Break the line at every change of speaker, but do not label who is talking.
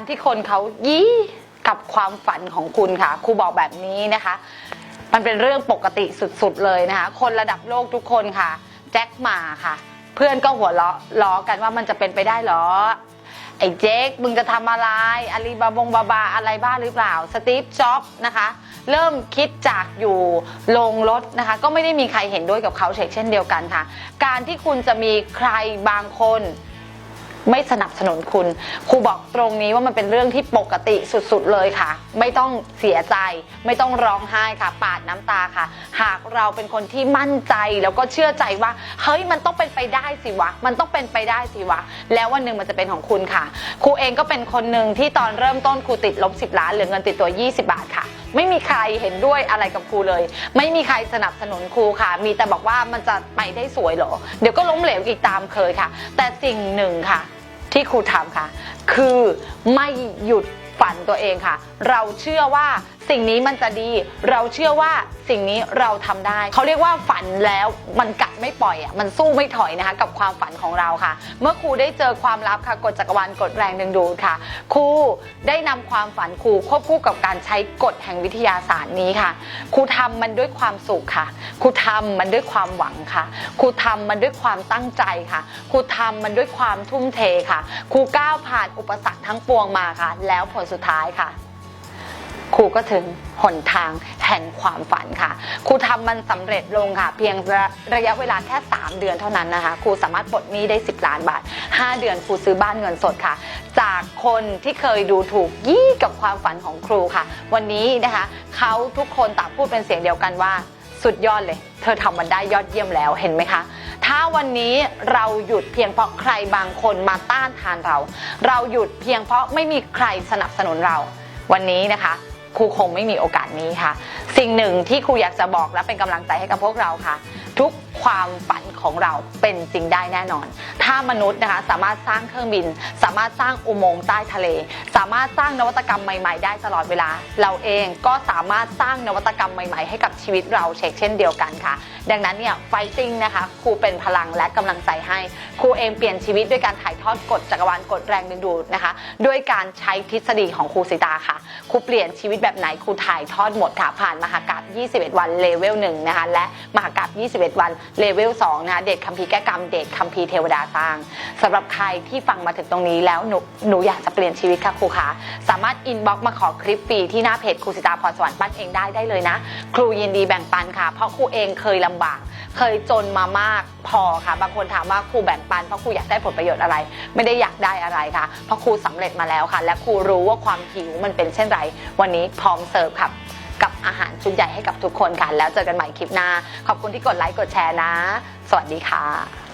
การที่คนเขายี่กับความฝันของคุณค่ะครูบอกแบบนี้นะคะ มันเป็นเรื่องปกติสุดๆเลยนะคะ คนระดับโลกทุกคนค่ะ แจ็คหมาค่ะ เพื่อนก็หัวเราะล้อกันว่ามันจะเป็นไปได้หรอไอ้เจ๊กมึงจะทำอะไรอาลีบาบงบาบาอะไรบ้าหรือเปล่า สตีฟจ็อบนะคะ เริ่มคิดจากอยู่โรงรถนะคะ ก็ไม่ได้มีใครเห็นด้วยกับเขาเช่นเดียวกันค่ะ การที่คุณจะมีใครบางคน ไม่สนับสนุนคุณ ครูบอกตรงนี้ว่ามันเป็นเรื่องที่ปกติสุดๆเลยค่ะ ไม่ต้องเสียใจ ไม่ต้องร้องไห้ค่ะ ปาดน้ำตาค่ะ หากเราเป็นคนที่มั่นใจแล้วก็เชื่อใจว่า เฮ้ยมันต้องเป็นไปได้สิวะ มันต้องเป็นไปได้สิวะ แล้ววันหนึ่งมันจะเป็นของคุณค่ะ ครูเองก็เป็นคนหนึ่งที่ตอนเริ่มต้นครูติดลบ 10 ล้านเหลือเงินติดตัว 20 บาทค่ะไม่มีใครเห็นด้วยอะไรกับครูเลย ไม่มีใครสนับสนุนครูค่ะ มีแต่บอกว่ามันจะไปได้สวยเหรอ เดี๋ยวก็ล้มเหลวอีกตามเคยค่ะ แต่สิ่งหนึ่งค่ะ ที่ครูทำค่ะ คือไม่หยุดฝันตัวเองค่ะ เราเชื่อว่า สิ่งนี้มันจะดี เราเชื่อว่าสิ่งนี้เราทำได้ เขาเรียกว่าฝันแล้วมันกัดไม่ปล่อยอะมันสู้ไม่ถอยนะคะกับความฝันของเราค่ะ เมื่อครูได้เจอความลับค่ะกฎจักรวาลกฎแรงดึงดูดค่ะ ครูได้นำความฝันครูควบคู่กับการใช้กฎแห่งวิทยาศาสตร์นี้ค่ะครูทำมันด้วยความสุขค่ะครูทำมันด้วยความหวังค่ะครูทำมันด้วยความตั้งใจค่ะครูทำมันด้วยความทุ่มเทค่ะครูก้าวผ่านอุปสรรคทั้งปวงมาค่ะ แล้วผลสุดท้ายค่ะ ครูก็ถึงหนทางแห่งความฝันค่ะ ครูทำมันสำเร็จลงค่ะ เพียงระระยะเวลาแค่ 3 เดือนเท่านั้นนะคะ ครูสามารถปลดหนี้ได้ 10 ล้านบาท 5 เดือนครูซื้อบ้านเงินสดค่ะ จากคนที่เคยดูถูกยี่กับความฝันของครูค่ะ วันนี้นะคะเขาทุกคนต่างพูดเป็นเสียงเดียวกันว่าสุดยอดเลย เธอทำมันได้ยอดเยี่ยมแล้วเห็นไหมคะ ถ้าวันนี้เราหยุดเพียงเพราะใครบางคนมาต้านทานเรา เราหยุดเพียงเพราะไม่มีใครสนับสนุนเรา วันนี้นะคะ ครูคงไม่มีโอกาสนี้ค่ะ สิ่งหนึ่งที่ครูอยากจะบอกและเป็นกำลังใจให้กับพวกเราค่ะ ทุกความฝันของเราเป็นจริงได้แน่นอน ถ้ามนุษย์นะคะสามารถสร้างเครื่องบิน สามารถสร้างอุโมงค์ใต้ทะเล สามารถสร้างนวัตกรรมใหม่ ๆ ได้ตลอดเวลา เราเองก็สามารถสร้างนวัตกรรมใหม่ๆ ให้กับชีวิตเราเชกเช่นเดียวกันค่ะ ดังนั้นเนี่ยไฟติ้งนะคะครูเป็นพลังและกำลังใจให้ครูเองเปลี่ยนชีวิตด้วยการถ่ายทอดกฎจักรวาลกฎแรงดึงดูดนะคะด้วยการใช้ทฤษฎีของครูสิตาค่ะครูเปลี่ยนชีวิตแบบไหนครูถ่ายทอดหมดค่ะผ่านมหากราบ21 วันเลเวล1นะคะและมหากราบ21วันเลเวล2นะคะเดชคัมภีร์แก้กรรม เดชคัมภีร์เทวดาสร้างสำหรับใครที่ฟังมาถึงตรงนี้แล้วหนูหนูอยากจะเปลี่ยนชีวิตค่ะครูคะสามารถอินบ็อกมาขอคลิปฟรีที่หน้าเพจครูสิตาพรสวรรค์ปั้นเองได้ได้เลยนะ ครูยินดีแบ่งปันค่ะ เพราะครูเองเคยลำบาก เคยจนมามากพอค่ะ บางคนถามว่าครูแบ่งปันเพราะครูอยากได้ผลประโยชน์อะไร ไม่ได้อยากได้อะไรค่ะ เพราะครูสำเร็จมาแล้วค่ะ และครูรู้ว่าความหิวมันเป็นเช่นไร วันนี้พร้อมเสิร์ฟครับกับอาหาร ชุดใหญ่ให้กับทุกคนค่ะ แล้วเจอกันใหม่คลิปหน้า ขอบคุณที่กดไลค์กดแชร์นะ สวัสดีค่ะ